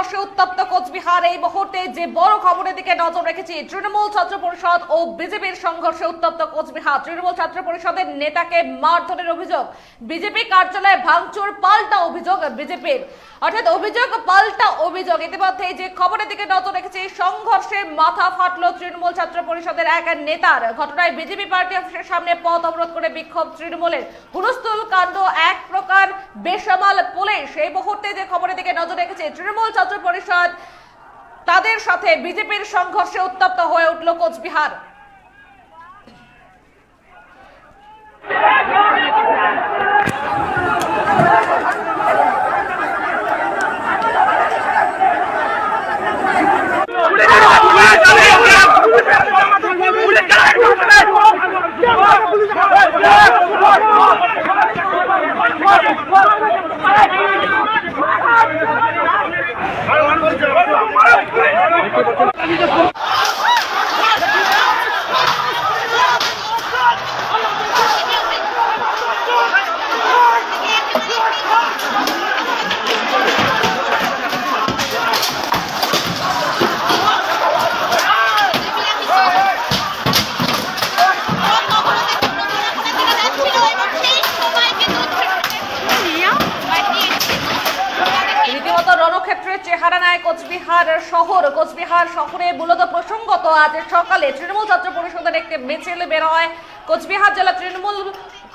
সংঘর্ষে উত্তপ্ত কোচবিহার। এই মুহূর্তে যে বড় খবরের দিকে নজর রেখেছি, তৃণমূল ছাত্র পরিষদ ও বিজেপির সংঘর্ষে উত্তপ্ত কোচবিহার। তৃণমূল ছাত্র পরিষদের নেতাকে মারধরের অভিযোগ, বিজেপি কার্যালয়ে ভাঙচুর পাল্টা অভিযোগ বিজেপির। অর্থাৎ অভিযোগ পাল্টা অভিযোগ। ইতিমধ্যে যে খবরের দিকে নজর রেখেছি, সংঘর্ষে মাথা ফাটলো তৃণমূল ছাত্র পরিষদের এক নেতার। ঘটনায় বিজেপি পার্টি অফিসের সামনে পথ অবরোধ করে বিক্ষোভ তৃণমূলের। হুলস্থুল কাণ্ড, এক প্রকার বেসামাল পুলিশ। এই মুহূর্তে যে খবরের দিকে নজর রেখেছে, তৃণমূল ছাত্র পরিষদ তাদের সাথে বিজেপির সংঘর্ষে উত্তপ্ত হয়ে উঠল কোচবিহার। কোচবিহার শহরে মূলত প্রসঙ্গত আজ সকালে তৃণমূল ছাত্র পরিষদের একটি মিছিল বের হয়। কোচবিহার জেলা তৃণমূল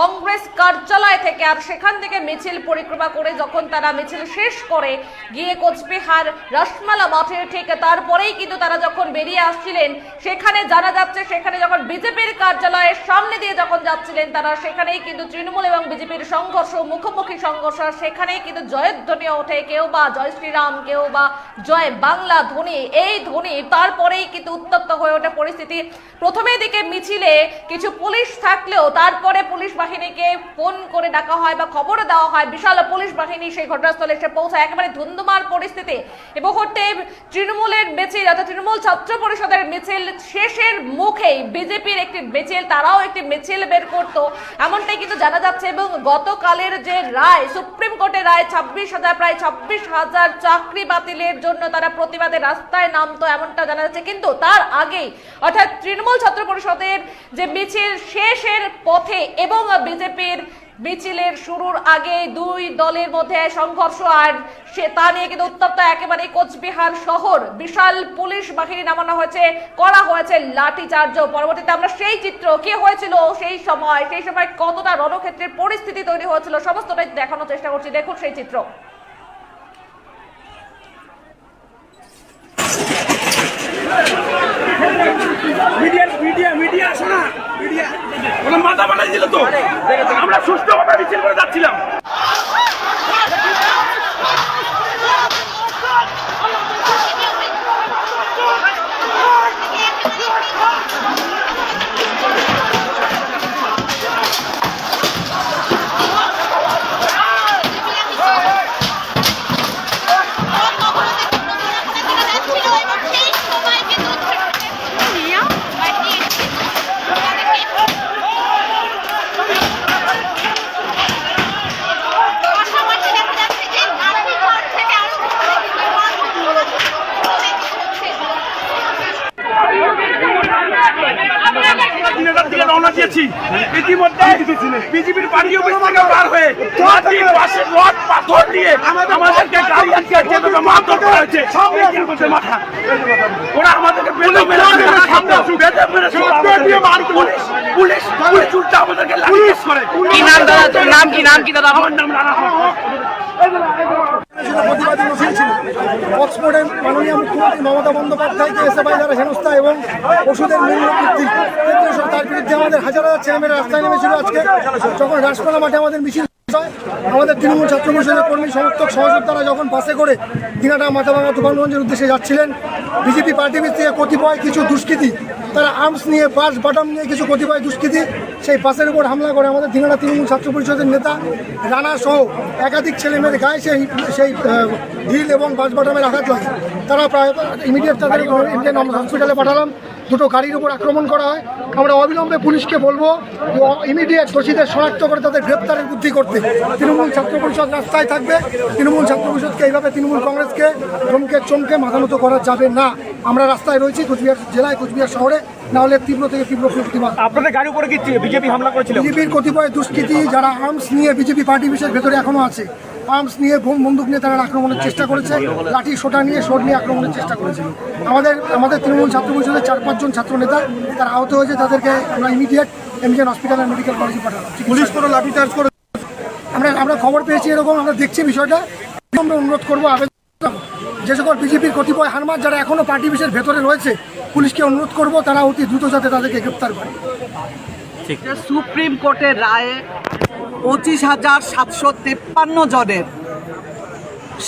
কংগ্রেস কার্যালয় থেকে আর সেখান থেকে মিছিল পরিক্রমা করে যখন তারা মিছিল শেষ করে, গিয়ে কোচবিহার রসমালা মাঠে, ঠিক তারপরেই কিন্তু তারা যখন বেরিয়ে আসছিলেন, সেখানে জানা যাচ্ছে, সেখানে যখন বিজেপির কার্যালয়ের সামনে দিয়ে যখন যাচ্ছিলেন, তারা সেখানেই কিন্তু তৃণমূল এবং বিজেপির সংঘর্ষ, মুখোমুখি সংঘর্ষ সেখানেই কিন্তু জয়ধ্বনি ওঠে, কেউ বা জয় শ্রীরাম, কেউ বা জয় বাংলা ধ্বনি, এই ধ্বনি, তারপরেই কিন্তু উত্তপ্ত হয়ে ওঠে পরিস্থিতি। প্রথমে দিকে মিছিলে কিছু পুলিশ থাকলেও তারপরে পুলিশ বাহিনীকে ফোন করে ডাকা হয় বা খবর দেওয়া হয়, বিশাল পুলিশ বাহিনী সেই ঘটনাস্থলে এসে পৌঁছায়। একেবারে ধুন্ধুমার পরিস্থিতি। এ মুহূর্তে তৃণমূলের মিছিল অর্থাৎ তৃণমূল ছাত্র পরিষদের মিছিল শেষের মুখেই বিজেপির একটি মিছিল, তারাও একটি মিছিল বের করত। এমনটাই কিন্তু জানা যাচ্ছে এবং গতকালের যে রায়, সুপ্রিম কোর্টের রায় ছাব্বিশ হাজার, প্রায় ছাব্বিশ হাজার চাকরি বাতিলের জন্য তারা প্রতিবাদে রাস্তায় নামতো, এমনটা জানা যাচ্ছে। কিন্তু তার আগেই অর্থাৎ তৃণমূল ছাত্র পরিষদের যে মিছিল শেষের পথে এবং বিজেপির মিছিলের শুরুর আগে দুই দলের মধ্যে সংঘর্ষ আর সে তা নিয়ে কিন্তু উত্তপ্ত একেবারে কোচবিহার শহর। বিশাল পুলিশ বাহিনী নামানো হয়েছে, করা হয়েছে লাঠিচার্জ। পরবর্তীতে আমরা সেই চিত্র, কি হয়েছিল সেই সময় সেই সময় কতটা রণক্ষেত্রের পরিস্থিতি তৈরি হয়েছিল, সমস্তটাই দেখানোর চেষ্টা করছি। দেখুন সেই চিত্র। দিল তো? আমরা সুষ্ঠুভাবে মিছিল করে যাচ্ছিলাম। দিয়েছি ইতিমধ্যে বিজেপির পার্টি অফিস থেকে বার হয়ে মাটি বাসের রড পাথর দিয়ে আমাদেরকে গাড়ি আটকে যেভাবে মারধর করা হয়েছে মাথা। ওরা আমাদেরকে বেঁধে মেরে বেঁধে মেরে পুলিশ পুলিশ পুলিশ উল্টা আমাদেরকে লাঠি করে। কি নাম দাদা? তোর নাম কি? নাম কি দাদা? আমার নাম রানা হক। ছিল প্রতিবাদী মিছিল ছিল অক্সফোর্ডে মাননীয় মুখ্যমন্ত্রী মমতা বন্দ্যোপাধ্যায়কে এসএফআই দ্বারা হেনস্থা এবং ওষুধের মূল্য বৃদ্ধি সরকার বিরুদ্ধে আমাদের হাজার হাজার ছেলেমেয়েরা রাস্তায় নেমেছিল আজকে। যখন রাজপালা মাঠে আমাদের মিছিল আমাদের তৃণমূল ছাত্র পরিষদের কর্মী সমর্থক সহযোদ্ধারা যখন বাসে করে দিনাটা মাথাভাঙা তুফানগঞ্জের উদ্দেশ্যে যাচ্ছিলেন, বিজেপি পার্টি থেকে কতিপয় কিছু দুষ্কৃতী তারা আর্মস নিয়ে বাস বাটাম নিয়ে কিছু কতিপয় দুষ্কৃতী সেই বাসের উপর হামলা করে আমাদের দিনাটা তৃণমূল ছাত্র পরিষদের নেতা রানা সহ একাধিক ছেলে মেয়ের গায়ে সেই সেই ঢিল এবং বাস বাটামের আঘাত লাগে তারা প্রায় ইমিডিয়েট তাদের ইন্ডিয়ান হসপিটালে পাঠালাম। দুটো গাড়ির উপর আক্রমণ করা হয়। আমরা অবিলম্বে পুলিশকে বলব ইমিডিয়েট দোষীদের শনাক্ত করে তাদের গ্রেপ্তারের বুদ্ধি করতে। তৃণমূল ছাত্র পরিষদ রাস্তায় থাকবে। তৃণমূল ছাত্র পরিষদকে এইভাবে তৃণমূল কংগ্রেসকে চমকে চমকে মাথানত করা যাবে না। আমরা রাস্তায় রয়েছি কোচবিহার জেলায় কোচবিহার শহরে। না হলে তীব্র থেকে তীব্র প্রতিবাদ। আপনাদের গাড়ি উপরে কি বিজেপি হামলা করেছিল? বিজেপির কতিপয় দুষ্কৃতী যারা আর্মস নিয়ে বিজেপি পার্টি বিশেষ ভেতরে এখনও আছে আর্মস নিয়ে বন্দুক নিয়ে তারা আক্রমণের চেষ্টা করেছে লাঠি সোটা নিয়ে শোট নিয়ে আক্রমণের চেষ্টা করেছিল আমাদের আমাদের তৃণমূল ছাত্র পরিষদের চার পাঁচজন ছাত্র নেতা তারা আহত হয়েছে তাদেরকে আমরা immediate MGN hospital and medical কলেজে পাঠালাম। পুলিশ কোনো লাঠি চার্জ করে আমরা আমরা খবর পেয়েছি এরকম আমরা দেখছি বিষয়টা। আমরা অনুরোধ করব আবেদন যে সকল বিজেপির কতিপয় হারমাত যারা এখনও পার্টি বিশেষ ভেতরে রয়েছে পুলিশকে অনুরোধ করব তারা অতি দ্রুত যাতে তাদেরকে গ্রেপ্তার করে। সুপ্রিম কোর্টের রায়ে পঁচিশ হাজার সাতশো তেপ্পান্ন জনের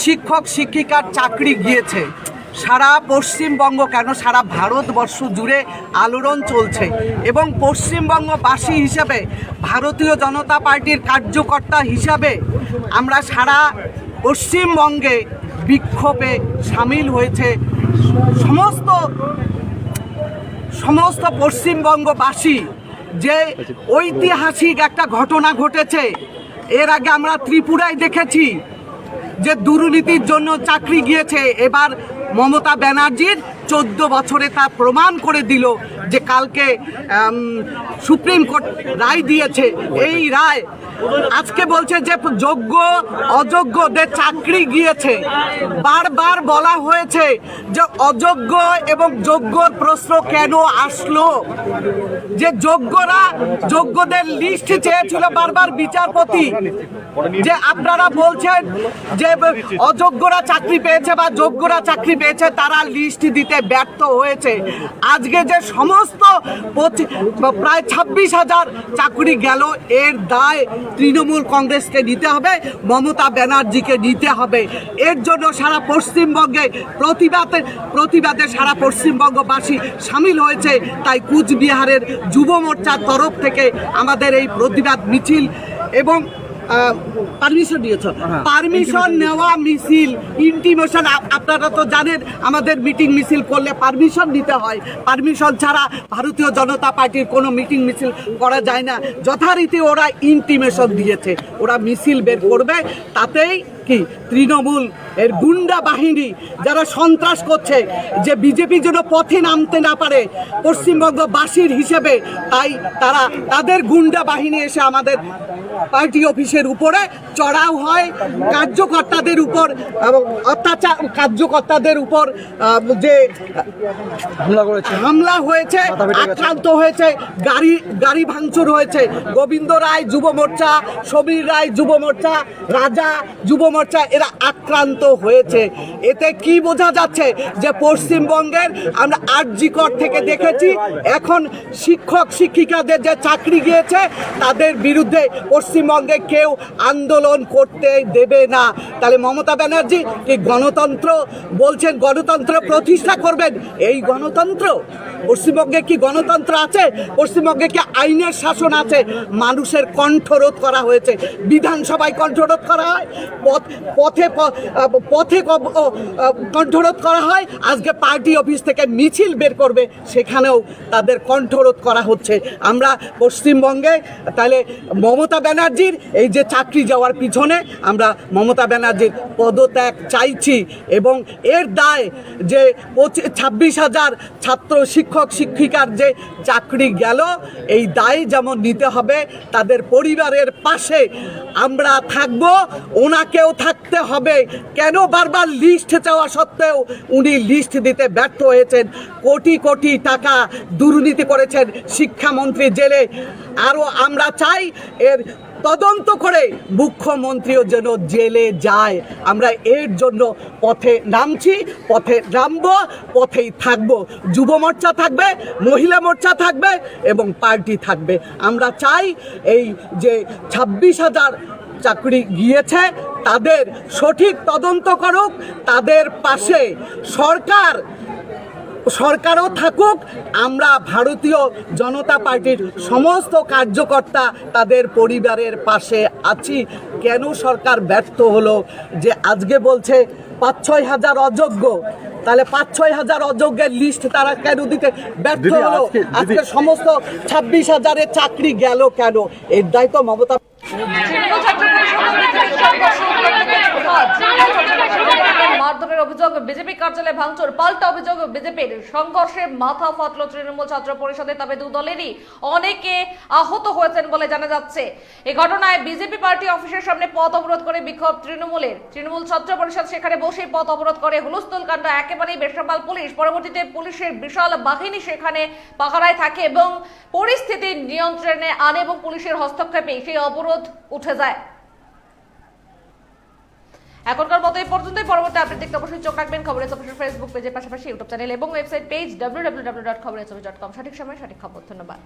শিক্ষক, শিক্ষিকার চাকরি গিয়েছে। সারা পশ্চিমবঙ্গ কেন? সারা ভারতবর্ষ জুড়ে আলোড়ন চলছে এবং পশ্চিমবঙ্গবাসী হিসাবে, ভারতীয় জনতা পার্টির কার্যকর্তা হিসাবে আমরা সারা পশ্চিমবঙ্গে বিক্ষোভে সামিল হয়েছে। সমস্ত সমস্ত পশ্চিমবঙ্গবাসী যে ঐতিহাসিক একটা ঘটনা ঘটেছে, এর আগে আমরা ত্রিপুরায় দেখেছি যে দুর্নীতির জন্য চাকরি গিয়েছে। এবার মমতা ব্যানার্জির চোদ্দ বছরে তা প্রমাণ করে দিল যে কালকে সুপ্রিম কোর্ট রায় দিয়েছে। এই রায় আজকে বলছে যে যোগ্য, অযোগ্যদের চাকরি গিয়েছে। বারবার বলা হয়েছে যে অযোগ্য এবং যোগ্যর প্রশ্ন কেন আসলো? যে যোগ্যরা যোগ্যদের লিস্ট চেয়েছিল বারবার বিচারপতি, যে আপনারা বলছেন যে অযোগ্যরা চাকরি পেয়েছে বা যোগ্যরা চাকরি পেয়েছে, তারা লিস্ট দিতে ব্যর্থ হয়েছে। আজকে যে সমস্ত প্রায় ছাব্বিশ হাজার চাকরি গেল, এর দায় তৃণমূল কংগ্রেসকে নিতে হবে, মমতা ব্যানার্জিকে নিতে হবে। এর জন্য সারা পশ্চিমবঙ্গে প্রতিবাদে প্রতিবাদে সারা পশ্চিমবঙ্গবাসী সামিল হয়েছে। তাই কুচবিহারের যুব মোর্চার তরফ থেকে আমাদের এই প্রতিবাদ মিছিল এবং পারমিশন দিয়েছ। পারমিশন নেওয়া মিছিল ইন্টিমেশন আপনারা তো জানেন আমাদের মিটিং মিছিল করলে পারমিশন নিতে হয়। পারমিশন ছাড়া ভারতীয় জনতা পার্টির কোনো মিটিং মিছিল করা যায় না। যথারীতি ওরা ইন্টিমেশন দিয়েছে। ওরা মিছিল বের করবে। তাতেই কি? তৃণমূল এর গুন্ডা বাহিনী যারা সন্ত্রাস করছে যে বিজেপি যেন পথে নামতে না পারে পশ্চিমবঙ্গবাসীর হিসেবে তাই তারা তাদের গুন্ডা বাহিনী এসে আমাদের পার্টি অফিসের উপরে চড়াও হয় কার্যকর্তাদের উপর এবং অত্যাচার কার্যকর্তাদের উপর যে হামলা করেছে। হামলা হয়েছে আক্রান্ত হয়েছে গাড়ি গাড়ি ভাঙচুর হয়েছে। গোবিন্দ রায় যুব মোর্চা সমীর রায় যুব মোর্চা রাজা যুব মোর্চা এরা আক্রান্ত হয়েছে। এতে কি বোঝা যাচ্ছে যে পশ্চিমবঙ্গের আমরা আরজিকর থেকে দেখেছি এখন শিক্ষক শিক্ষিকাদের যে চাকরি গিয়েছে তাদের বিরুদ্ধে পশ্চিমবঙ্গে কেউ আন্দোলন করতে দেবে না। তাহলে মমতা ব্যানার্জি কি গণতন্ত্র বলছেন, গণতন্ত্র প্রতিষ্ঠা করবেন? এই গণতন্ত্র? পশ্চিমবঙ্গে কি গণতন্ত্র আছে? পশ্চিমবঙ্গে কি আইনের শাসন আছে? মানুষের কণ্ঠরোধ করা হয়েছে। বিধানসভায় কণ্ঠরোধ করা হয়, পথ- পথে পথে কণ্ঠরোধ করা হয়, আজকে পার্টি অফিস থেকে মিছিল বের করবে, সেখানেও তাদের কণ্ঠরোধ করা হচ্ছে। আমরা পশ্চিমবঙ্গে, তাহলে মমতা ব্যানার্জির এই যে চাকরি যাওয়ার পিছনে আমরা মমতা ব্যানার্জির পদত্যাগ চাইছি এবং এর দায় যে ছাব্বিশ হাজার ছাত্র শিক্ষক শিক্ষিকার যে চাকরি গেল, এই দায় যেমন নিতে হবে, তাদের পরিবারের পাশে আমরা থাকব, ওনাকেও থাকতে হবে। কেন বারবার লিস্ট চাওয়া সত্ত্বেও উনি লিস্ট দিতে ব্যর্থ হয়েছেন? কোটি কোটি টাকা দুর্নীতি করেছেন শিক্ষামন্ত্রী জেলে। আরও আমরা চাই এর তদন্ত করে মুখ্যমন্ত্রীও যেন জেলে যায়। আমরা এর জন্য পথে নামছি, পথে নামবো, পথেই থাকব। যুব মোর্চা থাকবে, মহিলা মোর্চা থাকবে এবং পার্টি থাকবে। আমরা চাই এই যে ছাব্বিশ হাজার চাকরি গিয়েছে, তাদের সঠিক তদন্ত করুক, তাদের পাশে সরকার সরকারও থাকুক আমরা ভারতীয় জনতা পার্টির সমস্ত কার্যকর্তা তাদের পরিবারের পাশে আছি। কেন সরকার ব্যর্থ হলো? যে আজকে বলছে পাঁচ ছয় হাজার অযোগ্য তাহলে পাঁচ ছয় হাজার অযোগ্যের লিস্ট তারা কেন দিতে ব্যর্থ হলো? আজকে সমস্ত ছাব্বিশ হাজারের চাকরি গেল কেন? এর দায়িত্ব মমতা মারধরের অভিযোগ, বিজেপি কার্যালয়ে ভাঙচুর, পাল্টা অভিযোগ, বিজেপির সংঘর্ষে মাথা ফাটল তৃণমূল ছাত্র পরিষদের তবে দু দলেরই অনেকে আহত হয়েছেন বলে জানা যাচ্ছে। এই ঘটনায় বিজেপি পার্টি অফিসের সামনে পথ অবরোধ করে বিক্ষোভ তৃণমূলের। তৃণমূল ছাত্র পরিষদ সেখানে বসে পথ অবরোধ করে। হুলস্থুল কাণ্ড একেবারেই বেসামাল পুলিশ। পরবর্তীতে পুলিশের বিশাল বাহিনী সেখানে পাহারায় থাকে এবং পরিস্থিতি নিয়ন্ত্রণে আনে এবং পুলিশের হস্তক্ষেপে সেই অবরোধ উঠে যায়। এখনকার মতো এই পর্যন্তই। পরবর্তী আপডেট দেখতে অবশ্যই চোখ রাখবেন খবরের চপের ফেসবুক পেজের পাশাপাশি ইউটিউব চ্যানেল এবং website page W dot com সঠিক সময় সঠিক খবর। ধন্যবাদ।